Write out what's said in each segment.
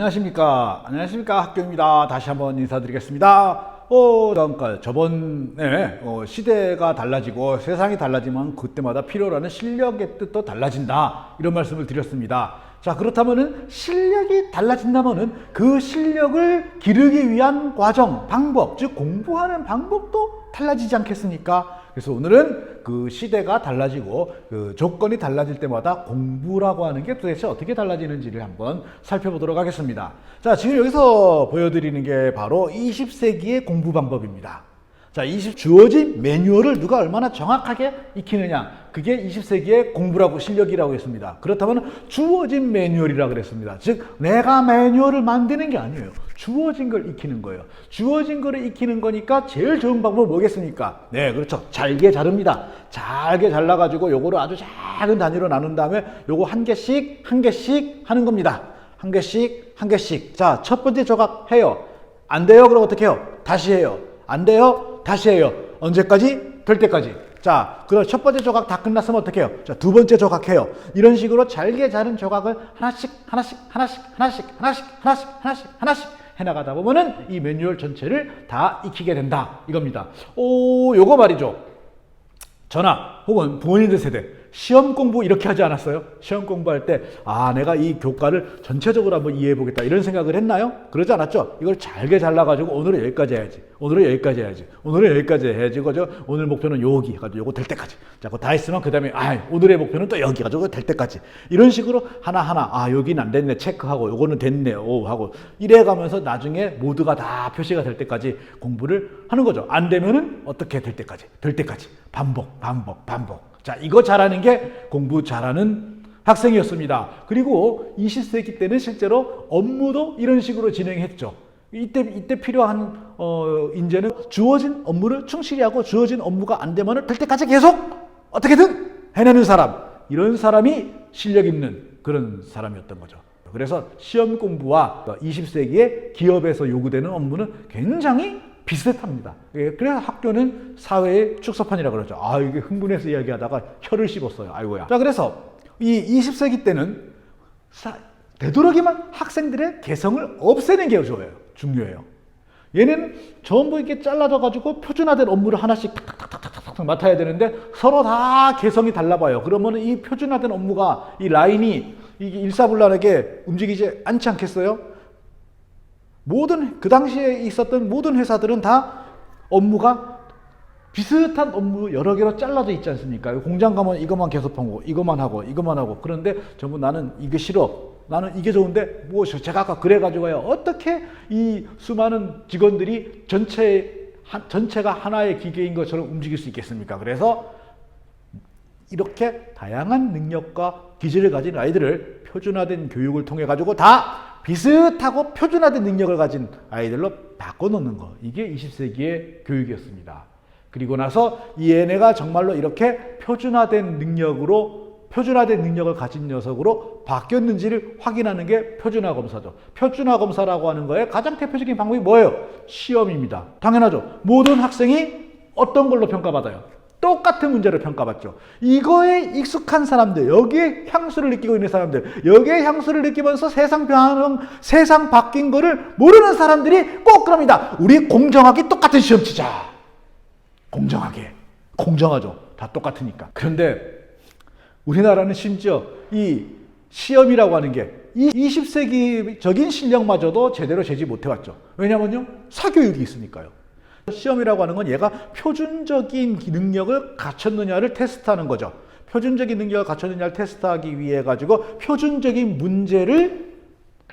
안녕하십니까. 안녕하십니까. 학교입니다. 다시 한번 인사드리겠습니다. 어, 그러니까 저번에 어, 시대가 달라지고 세상이 달라지면 그때마다 필요로 하는 실력의 뜻도 달라진다. 이런 말씀을 드렸습니다. 자, 그렇다면은 실력이 달라진다면은 그 실력을 기르기 위한 과정, 방법, 즉 공부하는 방법도 달라지지 않겠습니까? 그래서 오늘은 그 시대가 달라지고 그 조건이 달라질 때마다 공부라고 하는 게 도대체 어떻게 달라지는지를 한번 살펴보도록 하겠습니다. 자, 지금 여기서 보여드리는 게 바로 20세기의 공부 방법입니다. 자, 20 주어진 매뉴얼을 누가 얼마나 정확하게 익히느냐. 그게 20세기의 공부라고 실력이라고 했습니다. 그렇다면 주어진 매뉴얼이라 그랬습니다. 즉, 내가 매뉴얼을 만드는 게 아니에요. 주어진 걸 익히는 거예요. 주어진 거를 익히는 거니까 제일 좋은 방법은 뭐겠습니까? 네, 그렇죠. 잘게 자릅니다. 잘게 잘라가지고 요거를 아주 작은 단위로 나눈 다음에 요거 한 개씩, 한 개씩 하는 겁니다. 한 개씩, 한 개씩. 자, 첫 번째 조각 해요. 안 돼요? 그럼 어떻게 해요? 다시 해요. 안 돼요? 다시 해요. 언제까지? 될 때까지. 자, 그럼 첫 번째 조각 다 끝났으면 어떻게 해요? 자, 두 번째 조각 해요. 이런 식으로 잘게 자른 조각을 하나씩, 하나씩, 하나씩, 하나씩, 하나씩, 하나씩, 하나씩, 하나씩 해나가다 보면은 이 매뉴얼 전체를 다 익히게 된다. 이겁니다. 오, 요거 말이죠. 전화 혹은 부모님들 세대 시험 공부 이렇게 하지 않았어요? 시험 공부할 때, 아, 내가 이 교과를 전체적으로 한번 이해해 보겠다. 이런 생각을 했나요? 그러지 않았죠? 이걸 잘게 잘라가지고 오늘은 여기까지 해야지. 오늘은 여기까지 해야지. 오늘은 여기까지 해야지. 그죠? 오늘 목표는 여기. 가지고 요거 될 때까지. 자, 그거 다 했으면 그 다음에, 아, 오늘의 목표는 또 여기. 가지고 될 때까지. 이런 식으로 하나하나, 아, 여기는 안 됐네. 체크하고, 요거는 됐네. 오, 하고. 이래 가면서 나중에 모두가 다 표시가 될 때까지 공부를 하는 거죠. 안 되면은 어떻게 될 때까지. 될 때까지. 반복, 반복, 반복. 자, 이거 잘하는 게 공부 잘하는 학생이었습니다. 그리고 20세기 때는 실제로 업무도 이런 식으로 진행했죠. 이때 이때 필요한 어 인재는 주어진 업무를 충실히 하고 주어진 업무가 안 되면은 될 때까지 계속 어떻게든 해내는 사람. 이런 사람이 실력 있는 그런 사람이었던 거죠. 그래서 시험 공부와 20세기의 기업에서 요구되는 업무는 굉장히 비슷합니다. 예, 그래서 학교는 사회의 축소판이라고 그러죠. 아, 이게 흥분해서 이야기하다가 혀를 씹었어요. 아이고야. 자, 그래서 이 20세기 때는 사- 되도록이면 학생들의 개성을 없애는 게 좋아요. 중요해요. 얘는 전부 이렇게 잘라져 가지고 표준화된 업무를 하나씩 탁탁탁탁탁탁 맡아야 되는데 서로 다 개성이 달라 봐요. 그러면 이 표준화된 업무가 이 라인이 이게 일사불란하게 움직이지 않지 않겠어요? 모든 그 당시에 있었던 모든 회사들은 다 업무가 비슷한 업무 여러 개로 잘라져 있지 않습니까? 공장 가면 이것만 계속 하고 이것만 하고 이것만 하고 그런데 전부 나는 이게 싫어. 나는 이게 좋은데 뭐 제가 아까 그래 가지고요 어떻게 이 수많은 직원들이 전체 한- 전체가 하나의 기계인 것처럼 움직일 수 있겠습니까? 그래서 이렇게 다양한 능력과 기질을 가진 아이들을 표준화된 교육을 통해 가지고 다 비슷하고 표준화된 능력을 가진 아이들로 바꿔놓는 거 이게 20세기의 교육이었습니다. 그리고 나서 이 얘네가 정말로 이렇게 표준화된 능력으로 표준화된 능력을 가진 녀석으로 바뀌었는지를 확인하는 게 표준화 검사죠. 표준화 검사라고 하는 거에 가장 대표적인 방법이 뭐예요? 시험입니다. 당연하죠. 모든 학생이 어떤 걸로 평가받아요? 똑같은 문제를 평가받죠. 이거에 익숙한 사람들, 여기에 향수를 느끼고 있는 사람들, 여기에 향수를 느끼면서 세상 변화는, 세상 바뀐 거를 모르는 사람들이 꼭 그럽니다. 우리 공정하게 똑같은 시험 치자. 공정하게. 공정하죠. 다 똑같으니까. 그런데 우리나라는 심지어 이 시험이라고 하는 게이 20세기적인 실력마저도 제대로 재지 못해왔죠. 왜냐면요. 사교육이 있으니까요. 시험이라고 하는 건 얘가 표준적인 능력을 갖췄느냐를 테스트하는 거죠. 표준적인 능력을 갖췄느냐를 테스트하기 위해 가지고 표준적인 문제를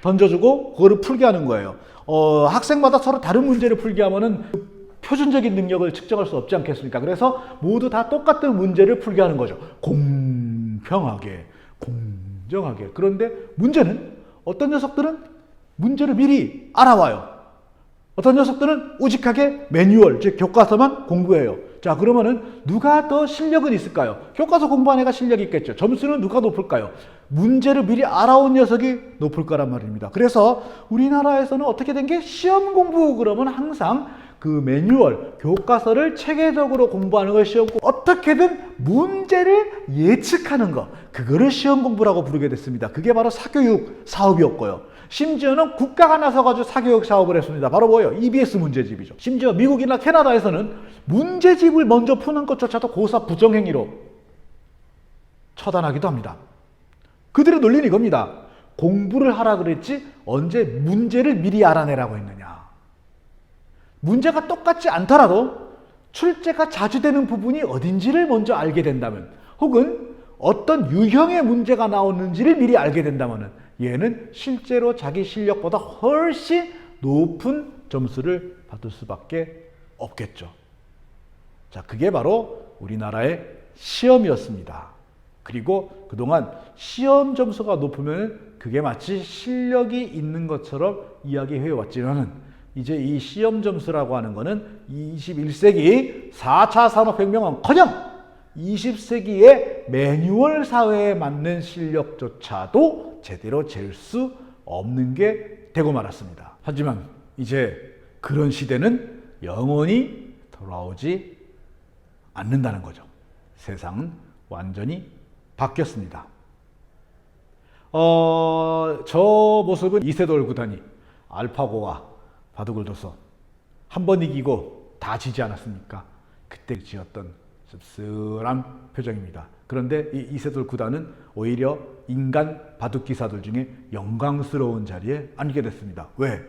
던져주고 그거를 풀게 하는 거예요. 어, 학생마다 서로 다른 문제를 풀게 하면은 표준적인 능력을 측정할 수 없지 않겠습니까? 그래서 모두 다 똑같은 문제를 풀게 하는 거죠. 공평하게, 공정하게. 그런데 문제는 어떤 녀석들은 문제를 미리 알아와요. 어떤 녀석들은 우직하게 매뉴얼, 즉 교과서만 공부해요. 자, 그러면은 누가 더 실력은 있을까요? 교과서 공부한 애가 실력이 있겠죠. 점수는 누가 높을까요? 문제를 미리 알아온 녀석이 높을 거란 말입니다. 그래서 우리나라에서는 어떻게 된 게 시험 공부 그러면 항상 그 매뉴얼, 교과서를 체계적으로 공부하는 걸 시험 공부. 어떻게든 문제를 예측하는 거. 그거를 시험 공부라고 부르게 됐습니다. 그게 바로 사교육 사업이었고요. 심지어는 국가가 나서가지고 사교육 사업을 했습니다. 바로 뭐예요? EBS 문제집이죠. 심지어 미국이나 캐나다에서는 문제집을 먼저 푸는 것조차도 고사 부정행위로 처단하기도 합니다. 그들의 논리는 이겁니다. 공부를 하라 그랬지 언제 문제를 미리 알아내라고 했느냐. 문제가 똑같지 않더라도 출제가 자주 되는 부분이 어딘지를 먼저 알게 된다면 혹은 어떤 유형의 문제가 나오는지를 미리 알게 된다면 얘는 실제로 자기 실력보다 훨씬 높은 점수를 받을 수밖에 없겠죠. 자, 그게 바로 우리나라의 시험이었습니다. 그리고 그동안 시험 점수가 높으면 그게 마치 실력이 있는 것처럼 이야기해 왔지만은 이제 이 시험 점수라고 하는 거는 21세기 4차 산업혁명은 커녕 20세기의 매뉴얼 사회에 맞는 실력조차도 제대로 잴 수 없는 게 되고 말았습니다. 하지만 이제 그런 시대는 영원히 돌아오지 않는다는 거죠. 세상은 완전히 바뀌었습니다. 어, 저 모습은 이세돌 구단이 알파고와 바둑을 둬서 한 번 이기고 다 지지 않았습니까? 그때 지었던 씁쓸한 표정입니다. 그런데 이 이세돌 구단은 오히려 인간 바둑 기사들 중에 영광스러운 자리에 앉게 됐습니다. 왜?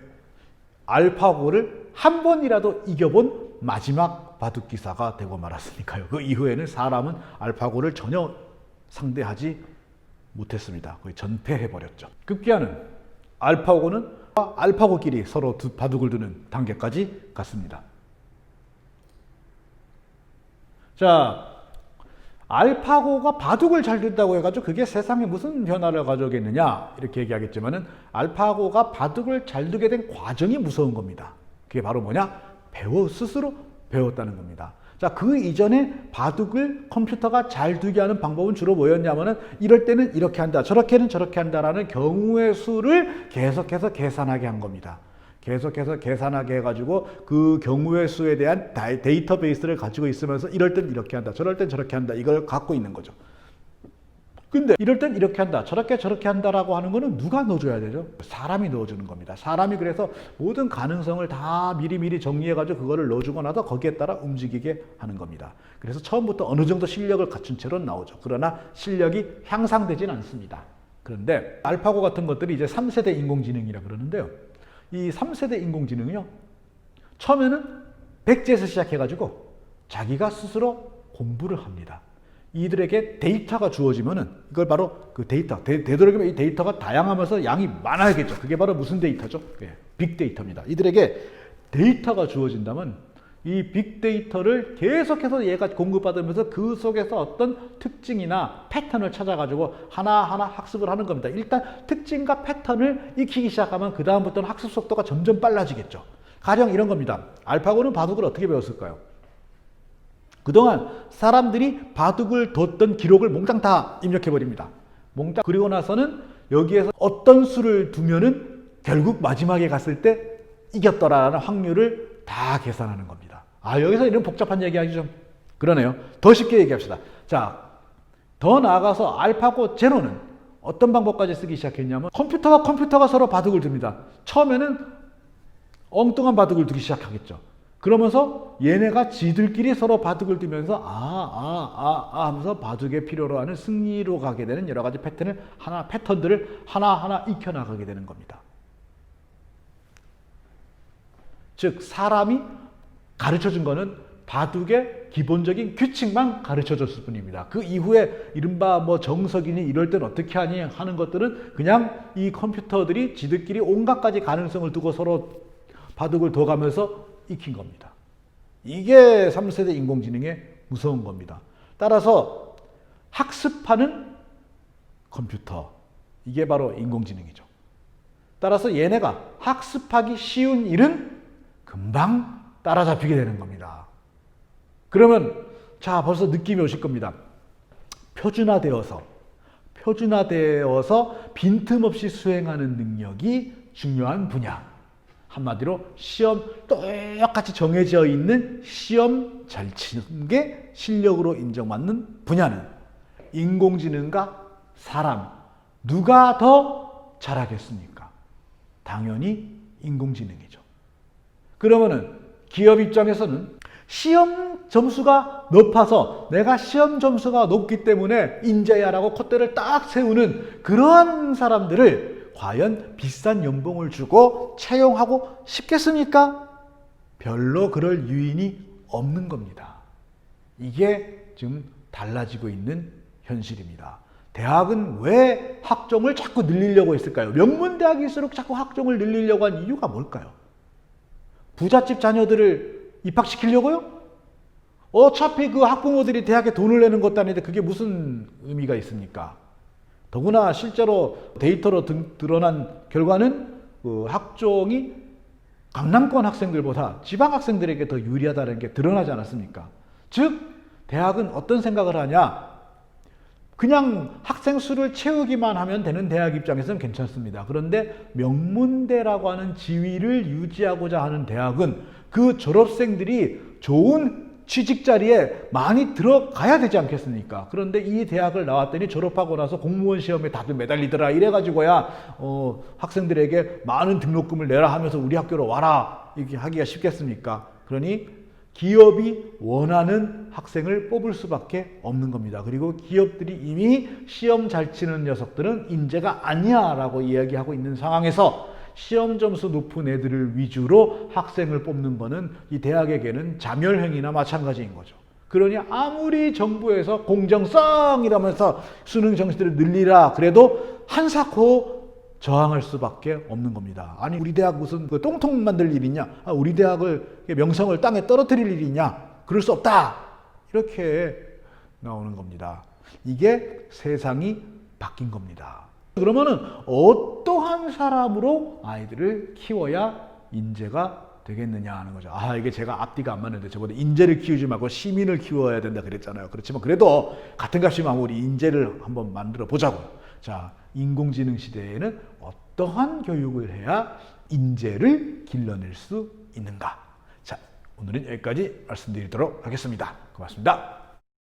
알파고를 한 번이라도 이겨본 마지막 바둑 기사가 되고 말았으니까요. 그 이후에는 사람은 알파고를 전혀 상대하지 못했습니다. 거의 전패해 버렸죠. 급기야는 알파고는 알파고끼리 서로 두- 바둑을 두는 단계까지 갔습니다. 자, 알파고가 바둑을 잘 둔다고 해가지고 그게 세상에 무슨 변화를 가져오겠느냐 이렇게 얘기하겠지만은 알파고가 바둑을 잘 두게 된 과정이 무서운 겁니다. 그게 바로 뭐냐? 배워 스스로 배웠다는 겁니다. 자, 그 이전에 바둑을 컴퓨터가 잘 두게 하는 방법은 주로 뭐였냐면은 이럴 때는 이렇게 한다, 저렇게는 저렇게 한다라는 경우의 수를 계속해서 계산하게 한 겁니다. 계속해서 계산하게 해가지고 그 경우의 수에 대한 데이터베이스를 가지고 있으면서 이럴 땐 이렇게 한다, 저럴 땐 저렇게 한다, 이걸 갖고 있는 거죠. 근데 이럴 땐 이렇게 한다, 저렇게 저렇게 한다라고 하는 거는 누가 넣어줘야 되죠? 사람이 넣어주는 겁니다. 사람이 그래서 모든 가능성을 다 미리미리 정리해가지고 그거를 넣어주고 나서 거기에 따라 움직이게 하는 겁니다. 그래서 처음부터 어느 정도 실력을 갖춘 채로 나오죠. 그러나 실력이 향상되진 않습니다. 그런데 알파고 같은 것들이 이제 3세대 인공지능이라 그러는데요. 이 3세대 인공지능은요. 처음에는 백지에서 시작해가지고 자기가 스스로 공부를 합니다. 이들에게 데이터가 주어지면은 이걸 바로 그 데이터, 되, 되도록이면 이 데이터가 다양하면서 양이 많아야겠죠. 그게 바로 무슨 데이터죠? 예, 빅데이터입니다. 이들에게 데이터가 주어진다면 이 빅데이터를 계속해서 얘가 공급받으면서 그 속에서 어떤 특징이나 패턴을 찾아가지고 하나하나 학습을 하는 겁니다. 일단 특징과 패턴을 익히기 시작하면 그 다음부터는 학습 속도가 점점 빨라지겠죠. 가령 이런 겁니다. 알파고는 바둑을 어떻게 배웠을까요? 그동안 사람들이 바둑을 뒀던 기록을 몽땅 다 입력해 버립니다. 몽땅 그리고 나서는 여기에서 어떤 수를 두면은 결국 마지막에 갔을 때 이겼더라라는 확률을 다 계산하는 겁니다. 아 여기서 이런 복잡한 얘기하기 좀 그러네요. 더 쉽게 얘기합시다. 자, 더 나아가서 알파고 제로는 어떤 방법까지 쓰기 시작했냐면 컴퓨터와 컴퓨터가 서로 바둑을 둡니다. 처음에는 엉뚱한 바둑을 두기 시작하겠죠. 그러면서 얘네가 지들끼리 서로 바둑을 두면서 아, 아, 아, 아 하면서 바둑에 필요로 하는 승리로 가게 되는 여러 가지 패턴을 하나, 패턴들을 하나하나 익혀나가게 되는 겁니다. 즉, 사람이 가르쳐 준 거는 바둑의 기본적인 규칙만 가르쳐 줬을 뿐입니다. 그 이후에 이른바 뭐 정석이니 이럴 땐 어떻게 하니 하는 것들은 그냥 이 컴퓨터들이 지들끼리 온갖 가지 가능성을 두고 서로 바둑을 둬가면서 익힌 겁니다. 이게 3세대 인공지능의 무서운 겁니다. 따라서 학습하는 컴퓨터. 이게 바로 인공지능이죠. 따라서 얘네가 학습하기 쉬운 일은 금방 따라잡히게 되는 겁니다. 그러면 자 벌써 느낌이 오실 겁니다. 표준화되어서 표준화되어서 빈틈없이 수행하는 능력이 중요한 분야. 한마디로 시험 똑같이 정해져 있는 시험 잘 치는 게 실력으로 인정받는 분야는 인공지능과 사람 누가 더 잘하겠습니까? 당연히 인공지능이죠. 그러면은 기업 입장에서는 시험 점수가 높아서 내가 시험 점수가 높기 때문에 인재야라고 콧대를 딱 세우는 그러한 사람들을 과연 비싼 연봉을 주고 채용하고 싶겠습니까? 별로 그럴 유인이 없는 겁니다. 이게 지금 달라지고 있는 현실입니다. 대학은 왜 학종을 자꾸 늘리려고 했을까요? 명문대학일수록 자꾸 학종을 늘리려고 한 이유가 뭘까요? 부잣집 자녀들을 입학시키려고요? 어차피 그 학부모들이 대학에 돈을 내는 것도 아닌데 그게 무슨 의미가 있습니까? 더구나 실제로 데이터로 등- 드러난 결과는 그 학종이 강남권 학생들보다 지방 학생들에게 더 유리하다는 게 드러나지 않았습니까? 즉, 대학은 어떤 생각을 하냐? 그냥 학생 수를 채우기만 하면 되는 대학 입장에서는 괜찮습니다. 그런데 명문대라고 하는 지위를 유지하고자 하는 대학은 그 졸업생들이 좋은 취직 자리에 많이 들어가야 되지 않겠습니까? 그런데 이 대학을 나왔더니 졸업하고 나서 공무원 시험에 다들 매달리더라. 이래가지고야 어, 학생들에게 많은 등록금을 내라 하면서 우리 학교로 와라 이렇게 하기가 쉽겠습니까? 그러니 기업이 원하는 학생을 뽑을 수밖에 없는 겁니다. 그리고 기업들이 이미 시험 잘 치는 녀석들은 인재가 아니야 라고 이야기하고 있는 상황에서 시험 점수 높은 애들을 위주로 학생을 뽑는 거는 이 대학에게는 자멸행위나 마찬가지인 거죠. 그러니 아무리 정부에서 공정성이라면서 수능 정시들을 늘리라 그래도 한사코 저항할 수밖에 없는 겁니다. 아니 우리 대학 무슨 그 똥통 만들 일이냐? 아, 우리 대학을 명성을 땅에 떨어뜨릴 일이냐? 그럴 수 없다. 이렇게 나오는 겁니다. 이게 세상이 바뀐 겁니다. 그러면은 어떠한 사람으로 아이들을 키워야 인재가 되겠느냐 하는 거죠. 아, 이게 제가 앞뒤가 안 맞는데 저번에 인재를 키우지 말고 시민을 키워야 된다 그랬잖아요. 그렇지만 그래도 같은 값이면 우리 인재를 한번 만들어 보자고. 자, 인공지능 시대에는 어떠한 교육을 해야 인재를 길러낼 수 있는가? 자, 오늘은 여기까지 말씀드리도록 하겠습니다. 고맙습니다.